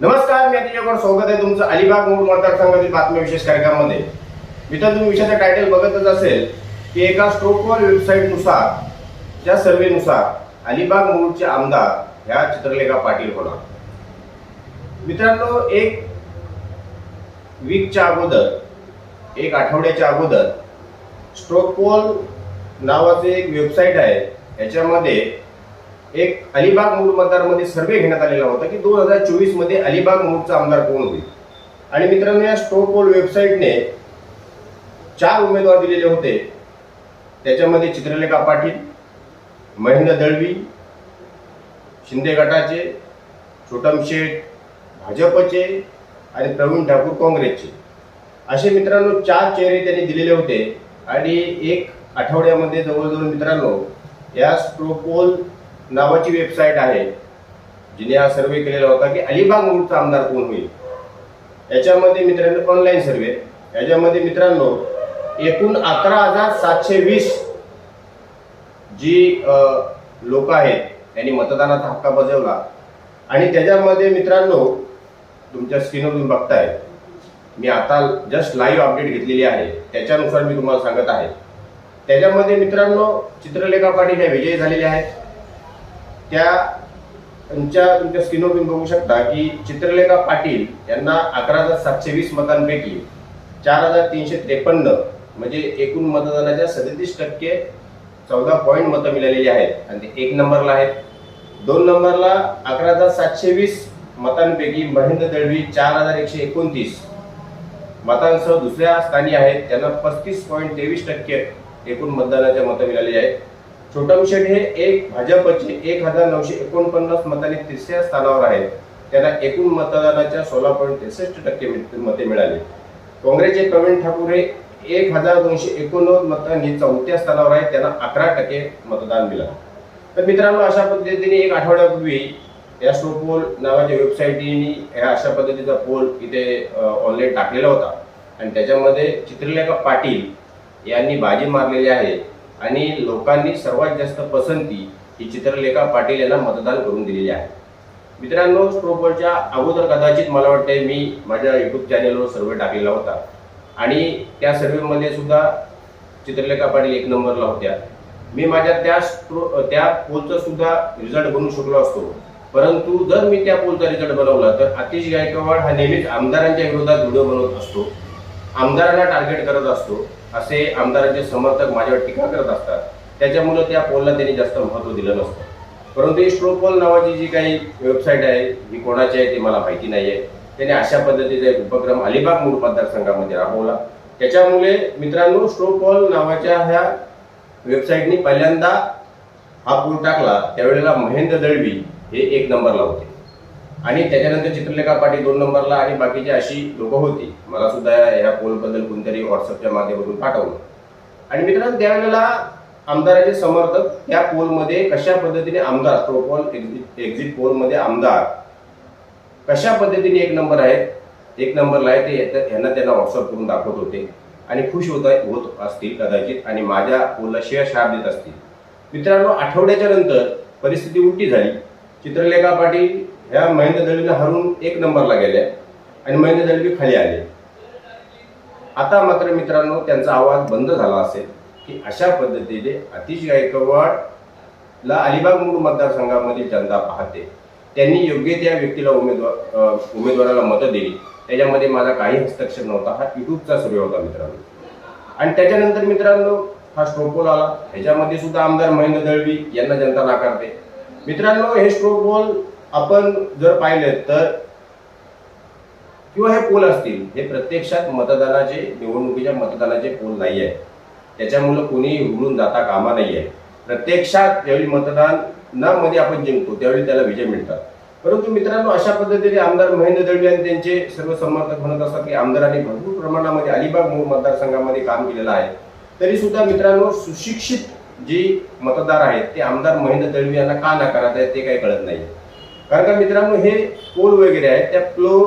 नमस्कार मी अतिशय स्वागत आहे तुमचं अलिबाग मूळ मतदारसंघातील बातमी विशेष कार्यक्रमामध्ये. मित्र तुम्ही विषयाचा टायटल बघतच असेल की एका स्ट्रोकवर वेबसाईटनुसार त्या सर्वेनुसार अलिबाग मूळचे आमदार ह्या चित्रलेखा पाटील होणार. मित्रांनो एक वीकच्या अगोदर एक आठवड्याच्या अगोदर स्ट्रोकॉल नावाचे एक वेबसाईट आहे. याच्यामध्ये एक अलिबाग मूळ मतदारमध्ये सर्वे घेण्यात आलेला होता की दोन हजार चोवीसमध्ये अलिबाग मूळचा आमदार कोण होईल? आणि मित्रांनो या स्टोपोल वेबसाईटने चार उमेदवार दिलेले होते. त्याच्यामध्ये चित्रलेखा पाटील महेंद्र दळवी शिंदे गटाचे छोटम शेठ भाजपचे आणि प्रवीण ठाकूर काँग्रेसचे. असे मित्रांनो चार चेहरे त्यांनी दिलेले होते. आणि एक आठवड्यामध्ये जवळजवळ मित्रांनो या स्ट्रोपोल नावाची वेबसाईट आहे जिने हा सर्वे केलेला होता की अलिबाग मूळचा आमदार कोण होईल? याच्यामध्ये मित्रांनो ऑनलाईन सर्वे याच्यामध्ये मित्रांनो एकूण अकरा हजार सातशे वीस जी लोक आहेत त्यांनी मतदानाचा हक्क बजावला. आणि त्याच्यामध्ये मित्रांनो तुमच्या स्क्रीनवर तुम्ही बघताय मी आता जस्ट लाईव्ह अपडेट घेतलेली आहे. त्याच्यानुसार मी तुम्हाला सांगत आहे. त्याच्यामध्ये मित्रांनो चित्रलेखा पाटील या विजयी झालेले आहेत. त्या त्यांच्या तुमच्या स्क्रीनवर तुम्ही बघू शकता की चित्रलेखा पाटील यांना अकरा हजार सातशे वीस मतांपैकी चार हजार तीनशे त्रेपन्न म्हणजे एकूण मतदानाच्या सदतीस टक्के चौदा पॉईंट मतं मिळालेली आहेत. आणि ते एक नंबरला आहेत. दोन नंबरला अकरा हजार सातशे वीस मतांपैकी महेंद्र दळवी चार हजार एकशे एकोणतीस मतांसह दुसऱ्या स्थानी आहेत. त्यांना पस्तीस पॉईंट तेवीस टक्के एकूण मतदानाच्या मतं मिळालेली आहेत. छोटम शेठ हे एक भाजपचे एक हजार नऊशे एकोणपन्नास मताने तिसऱ्या स्थानावर आहेत. त्यांना एकूण मतदानाच्या सोळा पॉईंट त्रेसष्ट टक्के मते मिळाली. काँग्रेसचे प्रवीण ठाकूर हे एक हजार दोनशे एकोणनव्वद मतांनी चौथ्या स्थानावर आहेत. त्यांना अकरा टक्के मतदान मिळालं. तर मित्रांनो अशा पद्धतीने एक आठवड्यापूर्वी या पोल नावाच्या वेबसाईटनी ह्या अशा पद्धतीचा पोल इथे ऑनलाईन टाकलेला होता. आणि त्याच्यामध्ये चित्रलेखा पाटील यांनी बाजी मारलेली आहे. आणि लोकांनी सर्वात जास्त पसंती ही चित्रलेखा पाटील यांना मतदान करून दिलेली आहे. मित्रांनो स्ट्रोपरच्या अगोदर कदाचित मला वाटते मी माझ्या युट्यूब चॅनेलवर सर्वे टाकलेला होता. आणि त्या सर्वेमध्ये सुद्धा चित्रलेखा पाटील एक नंबरला होत्या. मी माझ्या त्या स्ट्रो त्या पोलचा सुद्धा रिझल्ट बनवू शकलो असतो. परंतु जर मी त्या पोलचा रिझल्ट बनवला तर आतिश गायकवाड हा नेहमीच आमदारांच्या विरोधात व्हिडिओ बनवत असतो. आमदारांना टार्गेट करत असतो असे आमदारांचे समर्थक माझ्यावर टीका करत असतात. त्याच्यामुळं त्या पोलला त्यांनी जास्त महत्त्व दिलं नसतं. परंतु ही स्ट्रोपोल नावाची जी काही वेबसाईट आहे ही कोणाची आहे ते मला माहिती नाही आहे त्याने अशा पद्धतीचा एक उपक्रम अलिबाग मूळ मतदारसंघामध्ये राबवला. त्याच्यामुळे मित्रांनो स्ट्रोपोल नावाच्या ह्या वेबसाईटनी पहिल्यांदा हा पूल टाकला. त्यावेळेला महेंद्र दळवी हे एक नंबरला होते. आणि त्याच्यानंतर चित्रलेखा पाटील दोन नंबरला आणि बाकीची अशी लोक होती. मला सुद्धा या पोलबद्दल कोणतरी व्हॉट्सअपच्या माध्यमातून पाठवलं. आणि मित्रांनो त्यावेळेला आमदाराचे समर्थक त्या पोलमध्ये कशा पद्धतीने आमदार प्रोपोल एक्झिट एक्झिट पोलमध्ये आमदार कशा पद्धतीने एक नंबर आहेत एक नंबरला आहे ते यांना त्यांना व्हॉट्सअप करून दाखवत होते. आणि खुश होत होत असतील कदाचित आणि माझ्या पोलला शेअर शाप देत असतील. मित्रांनो आठवड्याच्या नंतर परिस्थिती उलटी झाली. चित्रलेखा पाटील ह्या महेंद्र दळवीला हरून एक नंबरला गेल्या आणि महेंद्र दळवी खाली आले. आता मात्र मित्रांनो त्यांचा आवाज बंद झाला असेल की अशा पद्धतीने अतिश गायकवाडला अलिबाग मूळ मतदारसंघामधील जनता पाहते. त्यांनी योग्य त्या व्यक्तीला उमेदवार उमेदवाराला मतं दिली. त्याच्यामध्ये माझा काही हस्तक्षेप नव्हता. हा युट्यूबचा सूर्य होता मित्रांनो. आणि त्याच्यानंतर मित्रांनो हा स्ट्रोपोल आला. ह्याच्यामध्ये सुद्धा आमदार महेंद्र दळवी यांना जनता नाकारते. मित्रांनो हे स्ट्रोपोल आपण जर पाहिले तर किंवा हे पोल असतील हे प्रत्यक्षात मतदानाचे निवडणुकीच्या मतदानाचे पोल नाही आहे त्याच्यामुळं कोणीही उघडून जाता कामा नाही आहे प्रत्यक्षात ज्यावेळी मतदानामध्ये आपण जिंकतो त्यावेळी त्याला विजय मिळतात. परंतु मित्रांनो अशा पद्धतीने आमदार महेंद्र दळवी आणि त्यांचे सर्व समर्थक म्हणत असतात की आमदारांनी भरपूर प्रमाणामध्ये अलिबाग मूळ मतदारसंघामध्ये काम केलेलं आहे. तरी सुद्धा मित्रांनो सुशिक्षित जी मतदार आहेत ते आमदार महेंद्र दळवी यांना का नाकारत आहेत ते काही कळत नाही. कारण का मित्रांनो हे पोल वगैरे आहेत त्या प्लो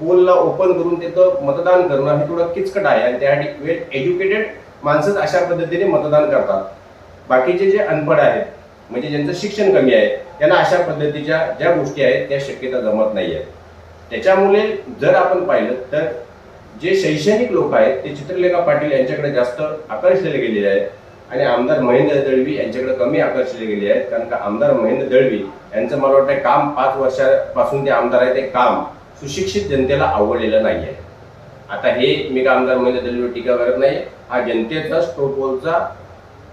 पोलला ओपन करून तिथं मतदान करणं हे थोडं किचकट आहे आणि त्यासाठी वेल एज्युकेटेड माणसंच अशा पद्धतीने मतदान करतात. बाकीचे जे अनपढ आहेत म्हणजे ज्यांचं शिक्षण कमी आहे त्यांना अशा पद्धतीच्या ज्या गोष्टी आहेत त्या शक्यता जमत नाही आहेत त्याच्यामुळे जर आपण पाहिलं तर जे शैक्षणिक लोक आहेत ते चित्रलेखा पाटील यांच्याकडे जास्त आकर्षले गेलेले आहेत. आणि आमदार महेंद्र दळवी यांच्याकडे कमी आकर्षले गेले आहेत. कारण का आमदार महेंद्र दळवी यांचं मला वाटतं काम पाच वर्षापासून ते आमदार आहे ते काम सुशिक्षित जनतेला आवडलेलं नाही आहे आता हे मी का आमदार महेंद्र दळवीवर टीका करत नाही हा जनतेचा स्टोपोलचा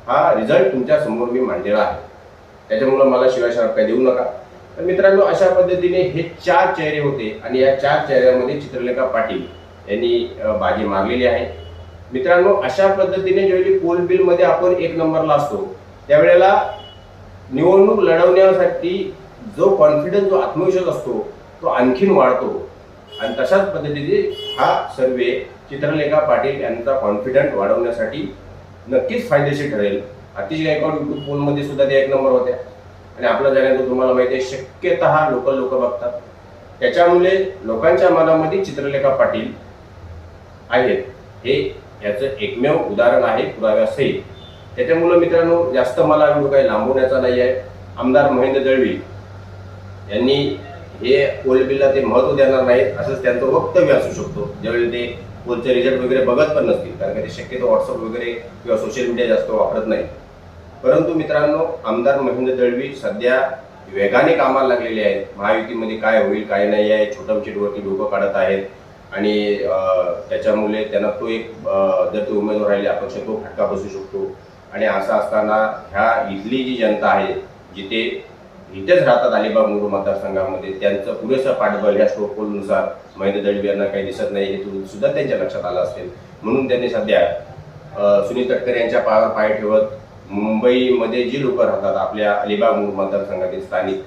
हा रिझल्ट तुमच्यासमोर मी मांडलेला आहे. त्याच्यामुळं मला शिवाय काय देऊ नका. तर मित्रांनो अशा पद्धतीने हे चार चेहरे होते आणि या चार चेहऱ्यामध्ये चित्रलेखा पाटील यांनी बाजी मारलेली आहे. मित्रांनो अशा पद्धतीने ज्यावेळी पोल बिलमध्ये आपण एक नंबरला असतो त्यावेळेला निवडणूक लढवण्यासाठी जो कॉन्फिडन्स जो आत्मविश्वास असतो तो आणखीन वाढतो. आणि तशाच पद्धतीने हा सर्वे चित्रलेखा पाटील यांचा कॉन्फिडंट वाढवण्यासाठी नक्कीच फायदेशीर ठरेल. अतिशय गायकवाड युट्यूब पोलमध्ये सुद्धा त्या एक नंबर होत्या. आणि आपल्या जाण्याचं तुम्हाला माहिती आहे शक्यतः लोकल लोक बघतात. त्याच्यामुळे लोकांच्या मनामध्ये चित्रलेखा पाटील आहेत. हे याचं एकमेव उदाहरण आहे पुराव्यासहित त्याच्यामुळं मित्रांनो जास्त मला व्हिडिओ काही लांबवण्याचा नाही आहे. आमदार महेंद्र दळवी यांनी हे पोल बिलला ते महत्त्व देणार नाहीत असंच त्यांचं वक्तव्य असू शकतो. ज्यावेळी ते कोलचे रिझल्ट वगैरे बघत पण नसतील कारण की ते शक्यतो व्हॉट्सअप वगैरे किंवा सोशल मीडिया जास्त वापरत नाही परंतु मित्रांनो आमदार महेंद्र दळवी सध्या वेगाने कामाला लागलेले आहेत. महायुतीमध्ये काय होईल काय नाही आहे छोटमछीटवरती डोकं काढत आहेत. आणि त्याच्यामुळे त्यांना तो एक जर ते उमेदवार राहिले अपक्ष तो फटका बसू शकतो. आणि असं असताना ह्या इथली जी जनता आहे जिथे इथेच राहतात अलिबाग मुरुड मतदारसंघामध्ये त्यांचं पुरेसं पाठबळ ह्या स्टोपोलनुसार महेंद्र दळवी यांना काही दिसत नाही हे सुद्धा त्यांच्या लक्षात आलं असेल. म्हणून त्यांनी सध्या सुनील तटकरे यांच्या पायावर पाय ठेवत मुंबईमध्ये जी लोकं राहतात आपल्या अलिबाग मुरुड मतदारसंघातील स्थानिक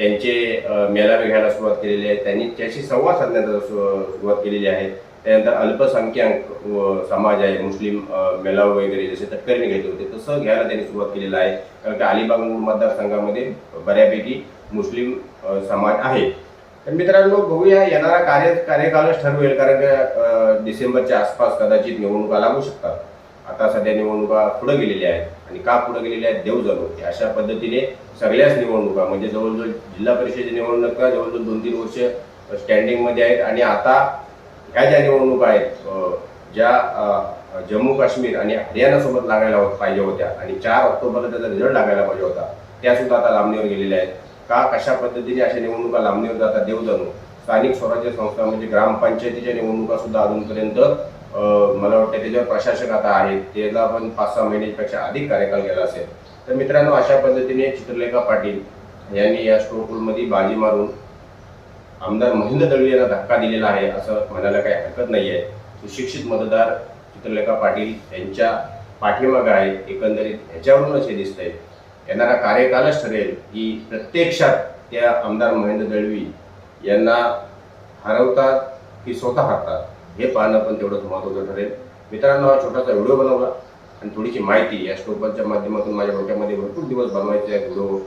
त्यांचे मेळावे घ्यायला सुरुवात केलेली आहे. त्यांनी त्याशी संवाद साधण्याचा सु- सुरुवात केलेली आहे. त्यानंतर अल्पसंख्याक समाज आहे मुस्लिम मेळावे वगैरे जसे तटकरीने घेतले होते तसं घ्यायला त्यांनी सुरुवात केलेलं आहे. कारण की अलिबाग मतदारसंघामध्ये बऱ्यापैकी मुस्लिम समाज आहे. तर मित्रांनो बघूया येणारा कार्य कार्यकालच ठरवेल कारण का डिसेंबरच्या आसपास कदाचित निवडणुका लागू शकतात. आता सध्या निवडणुका पुढे गेलेल्या आहेत. आणि का पुढे गेलेल्या आहेत? देव जाणो. की अशा पद्धतीने सगळ्याच निवडणुका म्हणजे जवळजवळ जिल्हा परिषदेच्या निवडणुका जवळजवळ दोन तीन वर्ष स्टँडिंगमध्ये आहेत. आणि आता ह्या ज्या निवडणुका आहेत ज्या जम्मू काश्मीर आणि हरियाणासोबत लागायला पाहिजे होत्या आणि चार ऑक्टोबरला त्याचा रिझल्ट लागायला पाहिजे होता त्यासुद्धा आता लांबणीवर गेलेल्या आहेत. का कशा पद्धतीने अशा निवडणुका लांबणीवर जातात? देव जाणो. स्थानिक स्वराज्य संस्था म्हणजे ग्रामपंचायतीच्या निवडणुका सुद्धा अजूनपर्यंत मला वाटतं त्याच्यावर प्रशासक आता आहेत त्याला पण पाच सहा महिन्यापेक्षा अधिक कार्यकाल गेला असेल. तर मित्रांनो अशा पद्धतीने चित्रलेखा पाटील यांनी या स्टोपूलमध्ये बाजी मारून आमदार महेंद्र दळवी यांना धक्का दिलेला आहे असं म्हणायला काही हरकत नाही आहे सुशिक्षित मतदार चित्रलेखा पाटील यांच्या पाठीमागं आहे. एकंदरीत ह्याच्यावरूनच हे दिसतंय. येणारा कार्यकालच ठरेल की प्रत्यक्षात त्या आमदार महेंद्र दळवी यांना हरवतात की स्वतः हरतात? हे पाहणं पण तेवढंच महत्त्वाचं ठरेल. मित्रांनो हा छोटासा व्हिडिओ बनवला आणि थोडीशी माहिती या स्टोपरच्या माध्यमातून माझ्या डोक्यामध्ये भरपूर दिवस बनवायचा आहे व्हिडिओ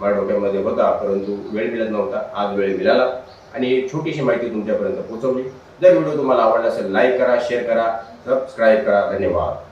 माझ्या डोक्यामध्ये होता परंतु वेळ मिळत नव्हता. आज वेळ मिळाला आणि एक छोटीशी माहिती तुमच्यापर्यंत पोहोचवली. जर व्हिडिओ तुम्हाला आवडला असेल लाईक करा शेअर करा सबस्क्राईब करा. धन्यवाद.